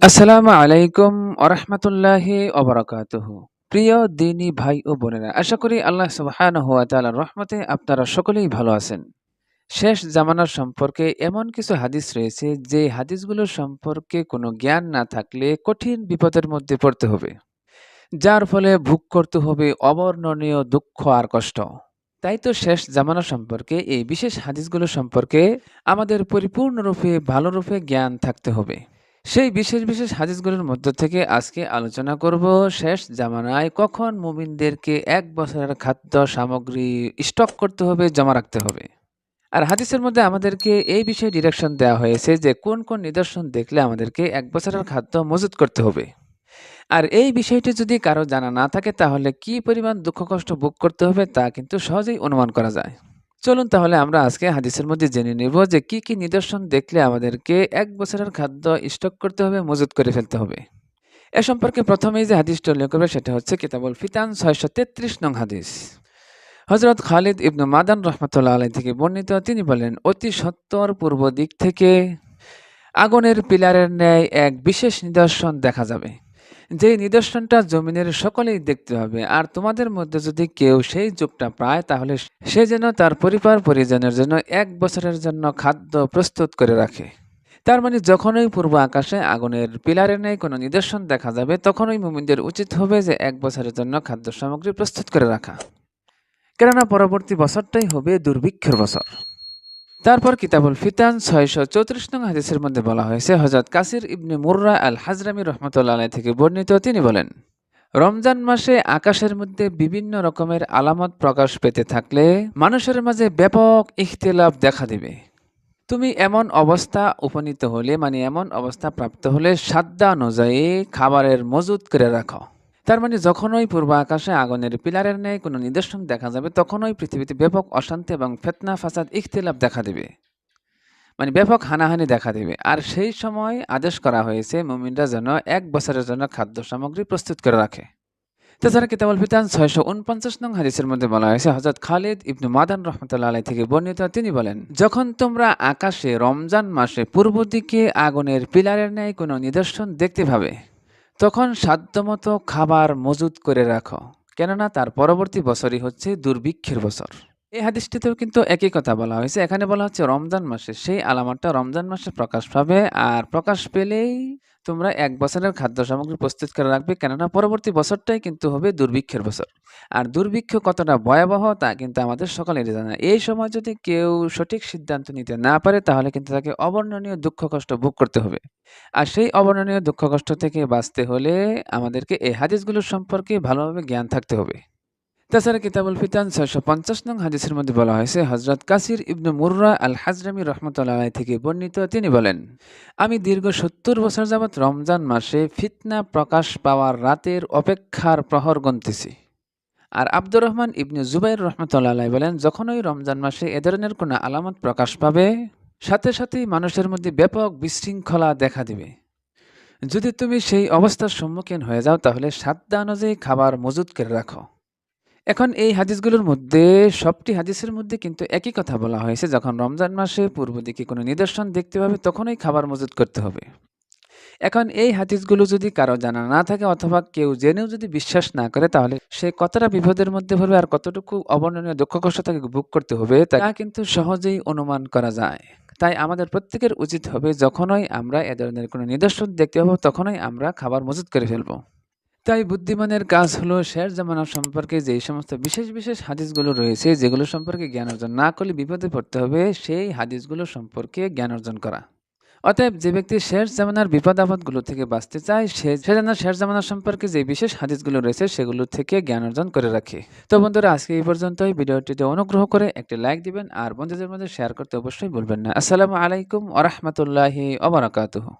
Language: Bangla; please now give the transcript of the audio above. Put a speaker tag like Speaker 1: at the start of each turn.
Speaker 1: আসসালামু আলাইকুম আরহামতুল্লাহি অবরাকাতুহু প্রিয় দিনী ভাই ও বোনেরা, আশা করি আল্লাহ সুবহানাহু ওয়া তাআলার রহমতে আপনারা সকলেই ভালো আছেন। শেষ জামানার সম্পর্কে এমন কিছু হাদিস রয়েছে, যে হাদিসগুলো সম্পর্কে কোনো জ্ঞান না থাকলে কঠিন বিপদের মধ্যে পড়তে হবে, যার ফলে ভোগ করতে হবে অবর্ণনীয় দুঃখ আর কষ্ট। তাই তো শেষ জামানা সম্পর্কে, এই বিশেষ হাদিসগুলো সম্পর্কে আমাদের পরিপূর্ণরূপে, ভালোরূপে জ্ঞান থাকতে হবে। সেই বিশেষ বিশেষ হাদিসগুলোর মধ্য থেকে আজকে আলোচনা করব, শেষ জামানায় কখন মুমিনদেরকে এক বছরের খাদ্য সামগ্রী স্টক করতে হবে, জমা রাখতে হবে। আর হাদিসের মধ্যে আমাদেরকে এই বিষয়ে ডিরেকশন দেওয়া হয়েছে যে কোন কোন নিদর্শন দেখলে আমাদেরকে এক বছরের খাদ্য মজুত করতে হবে। আর এই বিষয়টি যদি কারও জানা না থাকে, তাহলে কি পরিমাণ দুঃখ কষ্ট ভোগ করতে হবে তা কিন্তু সহজেই অনুমান করা যায়। চলুন তাহলে আমরা আজকে হাদিসের মধ্যে জেনে নেব যে কি কি নিদর্শন দেখলে আমাদেরকে এক বছরের খাদ্য স্টক করতে হবে, মজুত করে ফেলতে হবে। এ সম্পর্কে প্রথমেই যে হাদিসটি উল্লেখ করবে, সেটা হচ্ছে কিতাবুল ফিতান, ছয়শো তেত্রিশ নং হাদিস। হজরত খালিদ ইবনু মাদান রহমতুল্লাহ আলাই থেকে বর্ণিত, তিনি বলেন, অতি সত্তর পূর্ব দিক থেকে আগুনের পিলারের ন্যায় এক বিশেষ নিদর্শন দেখা যাবে। যে নিদর্শনটা জমিনের সকলেই দেখতে হবে। আর তোমাদের মধ্যে যদি কেউ সেই যুগটা পায়, তাহলে সে যেন তার পরিবার পরিজনের জন্য এক বছরের জন্য খাদ্য প্রস্তুত করে রাখে। তার মানে যখনই পূর্ব আকাশে আগুনের পিলারের নেই কোনো নিদর্শন দেখা যাবে, তখনই মুমিনদের উচিত হবে যে এক বছরের জন্য খাদ্য সামগ্রী প্রস্তুত করে রাখা। কেননা পরবর্তী বছরটাই হবে দুর্ভিক্ষের বছর। তারপর কিতাবুল ফিতান ছয়শো চৌত্রিশ নং হাদিসের মধ্যে বলা হয়েছে হজরত কাসির ইবনে মুর্রা আল হাজরামি রহমতুল্লাহ থেকে বর্ণিত, তিনি বলেন, রমজান মাসে আকাশের মধ্যে বিভিন্ন রকমের আলামত প্রকাশ পেতে থাকলে মানুষের মাঝে ব্যাপক ইখতিলাফ দেখা দিবে। তুমি এমন অবস্থা উপনীত হলে মানে এমন অবস্থা প্রাপ্ত হলে সাদ্দা অনুযায়ী খাবারের মজুত করে রাখো। তার মানে যখনই পূর্ব আকাশে আগুনের পিলারের ন্যায় কোনো নিদর্শন দেখা যাবে, তখনই পৃথিবীতে ব্যাপক অশান্তি এবং ফেতনা, ফাসাদ, ইখতিলাফ দেখা দেবে। মানে ব্যাপক হানাহানি দেখা দেবে। আর সেই সময় আদেশ করা হয়েছে মুমিনরা যেন এক বছরের জন্য খাদ্য সামগ্রী প্রস্তুত করে রাখে। তাছাড়া কিতাবুল ফিতান ছয়শো উনপঞ্চাশ নং হাদিসের মধ্যে বলা হয়েছে হজরত খালিদ ইবনু মাদান রহমতুল্লাহ আলাই থেকে বর্ণিত, তিনি বলেন, যখন তোমরা আকাশে রমজান মাসে পূর্ব দিকে আগুনের পিলারের ন্যায় কোনো নিদর্শন দেখতে পাবে তখন সাধ্যমতো খাবার মজুত করে রাখো। কেননা তার পরবর্তী বছরই হচ্ছে দুর্ভিক্ষের বছর। এই হাদিসটিতেও কিন্তু একই কথা বলা হয়েছে। এখানে বলা হচ্ছে রমজান মাসে। সেই আলামতটা রমজান মাসে প্রকাশ পাবে আর প্রকাশ পেলেই তোমরা এক বছরের খাদ্য সামগ্রী প্রস্তুত করে রাখবে, কেননা পরবর্তী বছরটাই কিন্তু হবে দুর্ভিক্ষের বছর। আর দুর্ভিক্ষ কতটা ভয়াবহ, তা কিন্তু আমাদের সকলেরই জানা। এই সময় যদি কেউ সঠিক সিদ্ধান্ত নিতে না পারে, তাহলে কিন্তু তাকে অবর্ণনীয় দুঃখ কষ্ট ভোগ করতে হবে। আর সেই অবর্ণনীয় দুঃখ কষ্ট থেকে বাঁচতে হলে আমাদেরকে এই হাদিসগুলোর সম্পর্কে ভালোভাবে জ্ঞান থাকতে হবে। তাছাড়া কিতাবুল ফিতান ছয়শো পঞ্চাশ নং হাদিসের মধ্যে বলা হয়েছে হজরত কাসির ইবনু মুর্রা আল হাজরামি রহমতুল্লাহ থেকে বর্ণিত, তিনি বলেন, আমি দীর্ঘ সত্তর বছর যাবৎ রমজান মাসে ফিতনা প্রকাশ পাওয়ার রাতের অপেক্ষার প্রহর গন্তেছি। আর আব্দুর রহমান ইবনু জুবাইর রহমতুল্লাহ বলেন যখনই রমজান মাসে এ ধরনের কোনো আলামত প্রকাশ পাবে, সাথে সাথেই মানুষের মধ্যে ব্যাপক বিশৃঙ্খলা দেখা দিবে। যদি তুমি সেই অবস্থার সম্মুখীন হয়ে যাও, তাহলে সাদ্দা অনুযায়ী খাবার মজুত করে রাখো। এখন এই হাদিসগুলোর মধ্যে সবটি হাদিসের মধ্যে কিন্তু একই কথা বলা হয়েছে, যখন রমজান মাসে পূর্ব দিকে কোনো নিদর্শন দেখতে পাবে, তখনই খাবার মজুত করতে হবে। এখন এই হাদিসগুলো যদি কারও জানা না থাকে অথবা কেউ জেনেও যদি বিশ্বাস না করে, তাহলে সে কতটা বিপদের মধ্যে পড়বে আর কতটুকু অবর্ণনীয় দুঃখ কষ্ট তাকে ভোগ করতে হবে, তা কিন্তু সহজেই অনুমান করা যায়। তাই আমাদের প্রত্যেকের উচিত হবে, যখনই আমরা এ ধরনের কোনো নিদর্শন দেখতে পাবো, তখনই আমরা খাবার মজুত করে ফেলব। তাই বুদ্ধিমানের কাজ হলো শের জামানা সম্পর্কে যে সমস্ত বিশেষ বিশেষ হাদিসগুলো রয়েছে, যেগুলো সম্পর্কে জ্ঞান অর্জন না করলে বিপদে পড়তে হবে, সেই হাদিসগুলো সম্পর্কে জ্ঞান অর্জন করা। অতএব যে ব্যক্তি শেষ জামানার বিপদ আপদগুলো থেকে বাঁচতে চায়, সে যেন শেষ জামানা সম্পর্কে যে বিশেষ হাদিসগুলো রয়েছে, সেগুলো থেকে জ্ঞান অর্জন করে রাখে। তো বন্ধুরা, আজকে এই পর্যন্তই। ভিডিওটিতে অনুগ্রহ করে একটি লাইক দিবেন আর বন্ধুদের মধ্যে শেয়ার করতে অবশ্যই বলবেন না। আসসালামু আলাইকুম ওরহমতুল্লাহি ওবরাকাতুহু